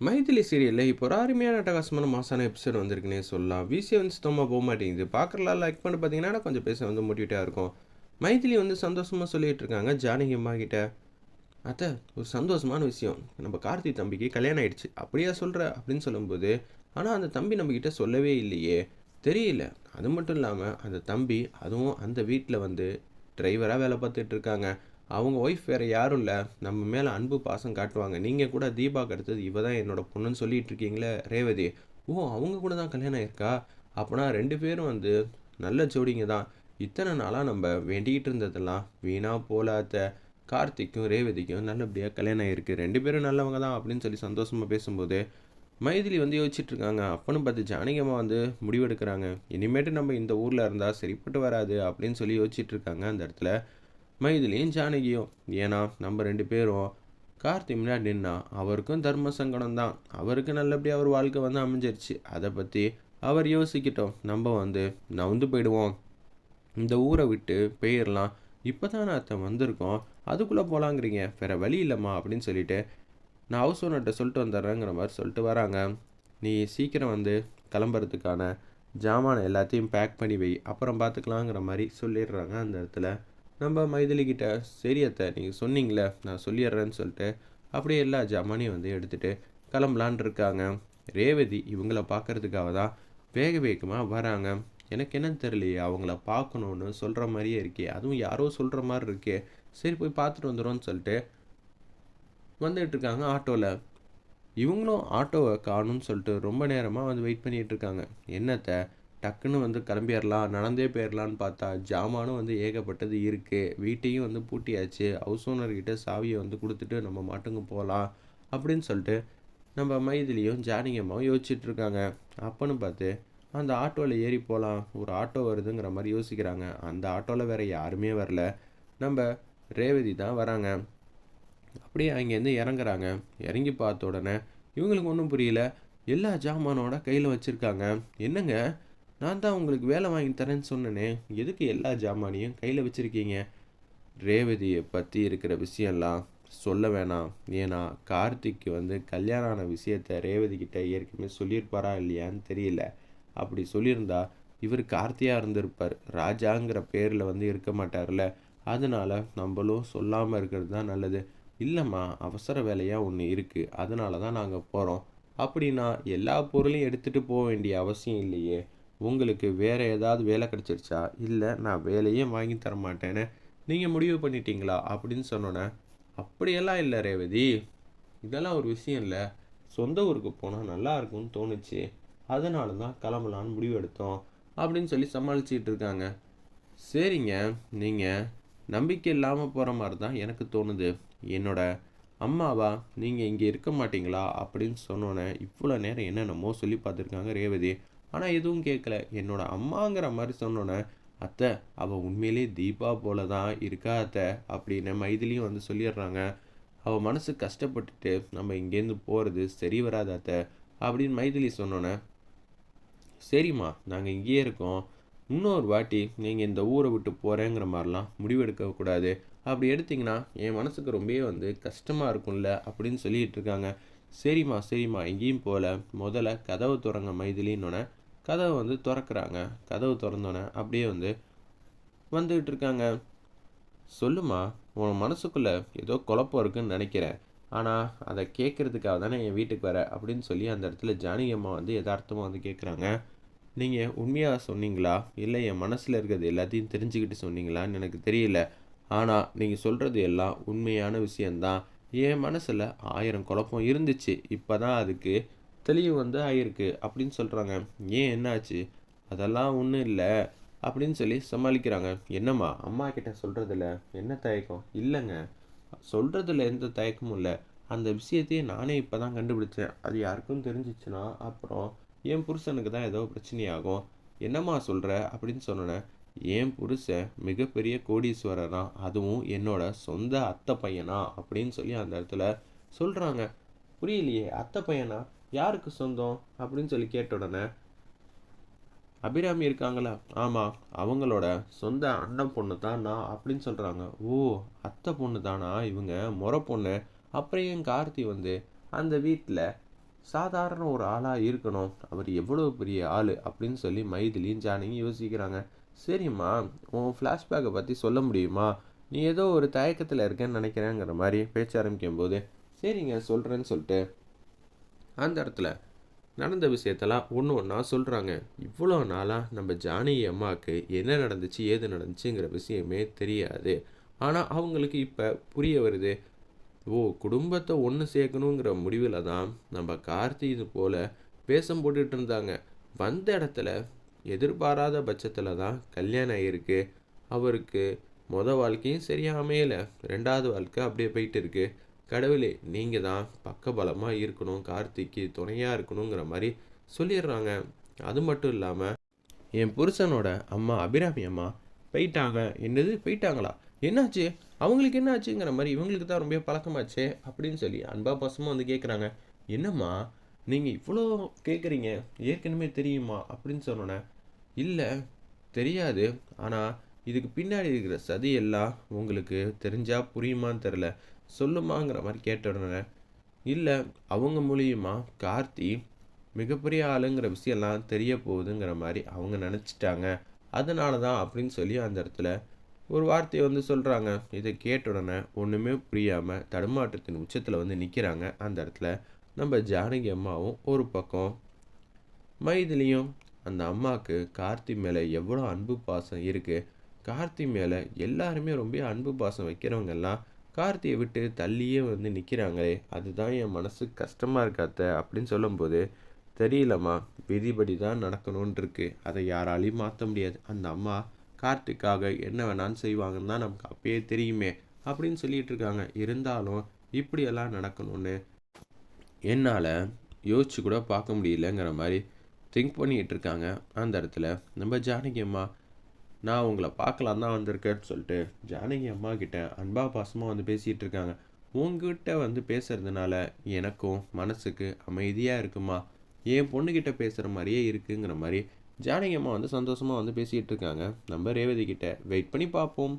மைதிலி சீரியலில் இப்போ ஒரு அருமையான அட்டகாசமான மாசான எபிசோட் வந்திருக்குன்னே சொல்லலாம். விசி வந்து சுத்தமாக போக மாட்டேங்குது. பார்க்குறலாம் லைக் பண்ணி பார்த்தீங்கன்னா கொஞ்சம் பேச வந்து மோட்டிவேட்டாக இருக்கும். மைதிலி வந்து சந்தோஷமாக சொல்லிட்டு இருக்காங்க ஜானகி அம்மா கிட்ட. அத்தை ஒரு சந்தோஷமான விஷயம். நம்ம கார்த்தி தம்பிக்கு கல்யாணம் ஆயிடுச்சு. அப்படியா சொல்கிற அப்படின்னு சொல்லும்போது ஆனால் அந்த தம்பி நம்மக்கிட்ட சொல்லவே இல்லையே. தெரியல. அது மட்டும் இல்லாமல் அந்த தம்பி அதுவும் அந்த வீட்டில் வந்து டிரைவராக வேலை பார்த்துட்டு இருக்காங்க. அவங்க ஒய்ஃப் வேறு யாரும் இல்லை. நம்ம மேலே அன்பு பாசம் காட்டுவாங்க. நீங்கள் கூட தீபாக்கு அடுத்தது இவ தான் என்னோட பொண்ணுன்னு சொல்லிட்டு இருக்கீங்களே ரேவதி. ஓ அவங்க கூட தான் கல்யாணம் இருக்கா அப்போனா ரெண்டு பேரும் வந்து நல்ல ஜோடிங்க தான். இத்தனை நாளாக நம்ம வேண்டிக்கிட்டு இருந்ததெல்லாம் வீணாக போலாத்த கார்த்திக்கும் ரேவதிக்கும் நல்லபடியாக கல்யாணம் ஆயிருக்கு. ரெண்டு பேரும் நல்லவங்க தான் அப்படின்னு சொல்லி சந்தோஷமாக பேசும்போது மைதிலி வந்து யோசிச்சுட்டு இருக்காங்க. அப்பன்னு பார்த்து ஜானகியம்மா வந்து முடிவெடுக்கிறாங்க. இனிமேட்டு நம்ம இந்த ஊரில் இருந்தால் சரிப்பட்டு வராது அப்படின்னு சொல்லி யோசிச்சுட்டு இருக்காங்க அந்த இடத்துல. மைதிலியும் ஜானகியும்? ஏன்னா நம்ம ரெண்டு பேரும் கார்த்தி முன்னாடி நின்னா அவருக்கும் தர்ம சங்கடம் தான். அவருக்கு நல்லபடியாக அவர் வாழ்க்கை வந்து அமைஞ்சிருச்சு. அதை பற்றி அவர் யோசிக்கிட்டோம். நம்ம வந்து நவுந்து போயிடுவோம். இந்த ஊரை விட்டு போயிடலாம் இப்போ தான் அத்தை வந்திருக்கோம். அதுக்குள்ளே போகலாங்கிறீங்க வேற வழி இல்லைம்மா அப்படின்னு சொல்லிட்டு நான் ஹவுஸ் ஓனர்கிட்ட சொல்லிட்டு வந்துடுறேங்கிற மாதிரி சொல்லிட்டு வராங்க. நீ சீக்கிரம் வந்து கிளம்புறதுக்கான ஜாமானை எல்லாத்தையும் பேக் பண்ணி வை. அப்புறம் பார்த்துக்கலாங்கிற மாதிரி சொல்லிடுறாங்க அந்த இடத்துல. நம்ம மைதிலி கிட்ட சரி அத்தை நீங்கள் சொன்னீங்களே நான் சொல்லிடுறேன்னு சொல்லிட்டு அப்படியே எல்லா ஜமானையும் வந்து எடுத்துகிட்டு கிளம்பலான் இருக்காங்க. ரேவதி இவங்கள பார்க்கறதுக்காக தான் வேக வேகமாக வராங்க. எனக்கு என்னன்னு தெரியலையே அவங்கள பார்க்கணுன்னு சொல்கிற மாதிரியே இருக்கே அதுவும் யாரோ சொல்கிற மாதிரி இருக்கே சரி போய் பார்த்துட்டு வந்துடும்னு சொல்லிட்டு வந்துட்டு இருக்காங்க ஆட்டோவில் இவங்களும் ஆட்டோவை காணும்னு சொல்லிட்டு ரொம்ப நேரமாக வந்து வெயிட் பண்ணிகிட்ருக்காங்க இருக்காங்க. என்னத்தை டக்குன்னு வந்து கிளம்பிடலாம் நடந்தே போயிடலான்னு பார்த்தா ஜாமானும் வந்து ஏகப்பட்டது இருக்குது வீட்டையும் வந்து பூட்டியாச்சு. ஹவுஸ் ஓனர்கிட்ட சாவியை வந்து கொடுத்துட்டு நம்ம மாட்டுங்க போகலாம் அப்படின்னு சொல்லிட்டு நம்ம மைதிலியும் ஜானகியம்மாவும் யோசிச்சுட்டு இருக்காங்க. அப்போன்னு பார்த்து அந்த ஆட்டோவில் ஏறி போகலாம் ஒரு ஆட்டோ வருதுங்கிற மாதிரி யோசிக்கிறாங்க. அந்த ஆட்டோவில் வேறு யாருமே வரல. நம்ம ரேவதி தான் வராங்க. அப்படியே அங்கேருந்து இறங்குறாங்க. இறங்கி பார்த்த உடனே இவங்களுக்கு ஒன்றும் புரியல. எல்லா ஜாமானோட கையில் வச்சுருக்காங்க. என்னங்க? நான் தான் உங்களுக்கு வேலை வாங்கி தரேன்னு சொன்னேனே. எதுக்கு எல்லா ஜாமானையும் கையில் வச்சுருக்கீங்க? ரேவதியை பற்றி இருக்கிற விஷயம்லாம் சொல்ல வேணாம். ஏன்னா கார்த்திக்கு வந்து கல்யாணம் ஆன விஷயத்த ரேவதிக்கிட்ட ஏற்கனவே சொல்லியிருப்பாரா இல்லையான்னு தெரியல. அப்படி சொல்லியிருந்தா இவர் கார்த்தியாக இருந்திருப்பார். ராஜாங்கிற பேரில் வந்து இருக்க மாட்டார்ல. அதனால் நம்மளும் சொல்லாமல் இருக்கிறது தான் நல்லது. இல்லைம்மா அவசர வேலையாக ஒன்று இருக்குது அதனால தான் நாங்கள் போகிறோம் அப்படின்னா எல்லா பொருளையும் எடுத்துகிட்டு போக வேண்டிய அவசியம் இல்லையே. உங்களுக்கு வேறு ஏதாவது வேலை கிடச்சிருச்சா? இல்லை நான் வேலையே வாங்கி தர மாட்டேன்னு நீங்கள் முடிவு பண்ணிட்டீங்களா? அப்படின்னு சொன்னோன்னே அப்படியெல்லாம் இல்லை ரேவதி. இதெல்லாம் ஒரு விஷயம் இல்லை. சொந்த ஊருக்கு போனால் நல்லா இருக்கும்னு தோணுச்சு. அதனால தான் கிளம்பலான்னு முடிவு எடுத்தோம். அப்படின்னு சொல்லி சமாளிச்சிட்டு இருக்காங்க. சரிங்க நீங்கள் நம்பிக்கை இல்லாமல் போகிற மாதிரி தான் எனக்கு தோணுது. என்னோட அம்மாவா நீங்கள் இங்கே இருக்க மாட்டீங்களா? அப்படின்னு சொன்னோன்னே இவ்வளோ நேரம் என்னென்னமோ சொல்லி பார்த்துருக்காங்க ரேவதி. ஆனால் எதுவும் கேட்கல என்னோட அம்மாங்கிற மாதிரி சொன்னோன்னே அத்தை அவள் உண்மையிலே தீபா போல தான் இருக்கா அத்தை? அப்படின்னு மைதிலியும் வந்து சொல்லிடுறாங்க. அவள் மனசு கஷ்டப்பட்டுட்டு நம்ம இங்கேருந்து போகிறது சரி வராது அத்தை? அப்படின்னு மைதிலி சொன்னோன்னே சரிம்மா நாங்கள் இங்கேயே இருக்கோம். இன்னொரு வாட்டி நீங்கள் இந்த ஊரை விட்டு போகிறேங்கிற மாதிரிலாம் முடிவெடுக்கக்கூடாது அப்படி எடுத்தீங்கன்னா என் மனசுக்கு ரொம்பவே வந்து கஷ்டமாக இருக்கும்ல? அப்படின்னு சொல்லிகிட்டு இருக்காங்க. சரிம்மா சரிம்மா. எங்கேயும் போகல. முதல்ல கதவை திறங்க மைதிலின்னொன்னே கதவை வந்து திறக்கிறாங்க. கதவு திறந்தோன்னே அப்படியே வந்து வந்துக்கிட்டு இருக்காங்க. சொல்லுமா உன் மனசுக்குள்ளே ஏதோ குழப்பம் இருக்குன்னு நினைக்கிறேன். ஆனால் அதை கேட்குறதுக்காக தானே என் வீட்டுக்கு வர அப்படின்னு சொல்லி அந்த இடத்துல ஜானகி அம்மா வந்து யதார்த்தமாக வந்து கேட்குறாங்க நீங்கள் உண்மையாக சொன்னீங்களா? இல்லை என் மனசில் இருக்கிறது எல்லாத்தையும் தெரிஞ்சுக்கிட்டு சொன்னீங்களான்னு எனக்கு தெரியல. ஆனால் நீங்கள் சொல்கிறது எல்லாம் உண்மையான விஷயந்தான் என் மனசில் ஆயிரம் குழப்பம் இருந்துச்சு. இப்போ தான் அதுக்கு தெளிவு வந்து ஆயிருக்கு அப்படின்னு சொல்கிறாங்க ஏன் என்னாச்சு? அதெல்லாம் ஒன்றும் இல்லை அப்படின்னு சொல்லி சமாளிக்கிறாங்க. என்னம்மா அம்மா கிட்ட சொல்கிறதில்ல என்ன தயக்கம்? இல்லைங்க. சொல்கிறதுல எந்த தயக்கமும் இல்லை. அந்த விஷயத்தையே நானே இப்போ தான் கண்டுபிடிச்சேன். அது யாருக்கும் தெரிஞ்சிச்சுன்னா அப்புறம் என் புருஷனுக்கு தான் ஏதோ பிரச்சனையாகும். என்னம்மா சொல்கிற அப்படின்னு சொன்னேன் என் புருஷன் மிகப்பெரிய கோடீஸ்வரரா அதுவும் என்னோட சொந்த அத்தை பையனா அப்படின்னு சொல்லி அந்த இடத்துல சொல்கிறாங்க புரியலையே அத்தை பையனா? யாருக்கு சொந்தம்? அப்படின்னு சொல்லி கேட்ட உடனே அபிராமி இருக்காங்களா? ஆமாம் அவங்களோட சொந்த அண்ணன் பொண்ணு தான் நான் அப்படின்னு சொல்கிறாங்க ஓ அத்தை பொண்ணு தானா இவங்க? முறை பொண்ணு. அப்புறம் என் கார்த்தி வந்து அந்த வீட்டில் சாதாரண ஒரு ஆளாக இருக்கணும்? அவர் எவ்வளோ பெரிய ஆள் அப்படின்னு சொல்லி மைதிலியும் ஜானையும் யோசிக்கிறாங்க. சரிம்மா உன் ஃப்ளாஷ்பேக்கை பற்றி சொல்ல முடியுமா? நீ ஏதோ ஒரு தயக்கத்தில் இருக்கேன்னு நினைக்கிறேங்கிற மாதிரி பேச்ச ஆரம்பிக்கும் போது சரிங்க சொல்கிறேன்னு சொல்லிட்டு அந்த இடத்துல நடந்த விஷயத்தெல்லாம் ஒன்று ஒன்றா சொல்கிறாங்க இவ்வளோ நாளாக நம்ம ஜானி அம்மாவுக்கு என்ன நடந்துச்சு ஏது நடந்துச்சுங்கிற விஷயமே தெரியாது. ஆனால் அவங்களுக்கு இப்போ புரிய வருது ஓ குடும்பத்தை ஒன்று சேர்க்கணுங்கிற முடிவில் தான் நம்ம கார்த்தி இது போல் வேஷம் போட்டுட்டு இருந்தாங்க. வந்த இடத்துல எதிர்பாராத பட்சத்தில் தான் கல்யாணம் ஆகிருக்கு அவருக்கு மொதல் வாழ்க்கையும் சரியாக அமையலை ரெண்டாவது வாழ்க்கை அப்படியே போயிட்டு இருக்கு. கடவுளே நீங்கள் தான் பக்கபலமாக இருக்கணும். கார்த்திக்கு துணையாக இருக்கணுங்கிற மாதிரி சொல்லிடுறாங்க. அது மட்டும் இல்லாமல் என் புருஷனோட அம்மா அபிராமி அம்மா போயிட்டாங்க. என்னது? போயிட்டாங்களா? என்னாச்சு? அவங்களுக்கு என்ன ஆச்சுங்கிற மாதிரி இவங்களுக்கு தான் ரொம்ப பழக்கமாச்சே அப்படின்னு சொல்லி அன்பா பாசமாக வந்து கேட்குறாங்க என்னம்மா நீங்கள் இவ்வளோ கேட்குறீங்க ஏற்கனவே தெரியுமா அப்படின்னு சொன்னோன்னே இல்லை தெரியாது. ஆனால் இதுக்கு பின்னாடி இருக்கிற சதி எல்லாம் உங்களுக்கு தெரிஞ்சால் புரியுமான்னு தெரில சொல்லுமாங்கிற மாதிரி கேட்ட உடனே இல்லை அவங்க மூலியமாக கார்த்தி மிகப்பெரிய ஆளுங்கிற விஷயம்லாம் தெரிய போகுதுங்கிற மாதிரி அவங்க நினச்சிட்டாங்க. அதனால தான் அப்படின்னு சொல்லி அந்த இடத்துல ஒரு வார்த்தையை வந்து சொல்கிறாங்க இதை கேட்ட உடனே ஒன்றுமே புரியாமல் தடுமாற்றத்தின் உச்சத்தில் வந்து நிற்கிறாங்க அந்த இடத்துல நம்ம ஜானகி அம்மாவும் ஒரு பக்கம் மைதிலியும் அந்த அம்மாவுக்கு கார்த்தி மேலே எவ்வளோ அன்பு பாசம் இருக்குது கார்த்தி மேலே எல்லாருமே ரொம்ப அன்பு பாசம் வைக்கிறவங்கெல்லாம் கார்த்தியை விட்டு தள்ளியே வந்து நிற்கிறாங்களே அதுதான் என் மனசு கஷ்டமாக இருக்காத்த அப்படின்னு சொல்லும்போது தெரியலம்மா விதிபடி தான் நடக்கணும்னு இருக்கு அதை யாராலையும் மாற்ற முடியாது. அந்த அம்மா கார்த்திக்காக என்ன வேணாலும் செய்வாங்கன்னு தான் நமக்கு அப்பயே தெரியுமே அப்படின்னு சொல்லிட்டு இருக்காங்க. இருந்தாலும் இப்படியெல்லாம் நடக்கணும்னு என்னால் யோசிச்சு கூட பார்க்க முடியலங்கிற மாதிரி திங்க் பண்ணிக்கிட்டு இருக்காங்க அந்த இடத்துல. நம்ம ஜானகி அம்மா நான் உங்களை பார்க்கலாம் தான் வந்திருக்கேன்னு சொல்லிட்டு ஜானகி அம்மா கிட்ட அன்பா பாசமாக வந்து பேசிகிட்டு இருக்காங்க உங்ககிட்ட வந்து பேசுறதுனால எனக்கும் மனசுக்கு அமைதியாக இருக்குமா? என் பொண்ணுக்கிட்ட பேசுகிற மாதிரியே இருக்குங்கிற மாதிரி ஜானகி அம்மா வந்து சந்தோஷமாக வந்து பேசிகிட்டு இருக்காங்க நம்ம ரேவதி கிட்ட வெயிட் பண்ணி பார்ப்போம்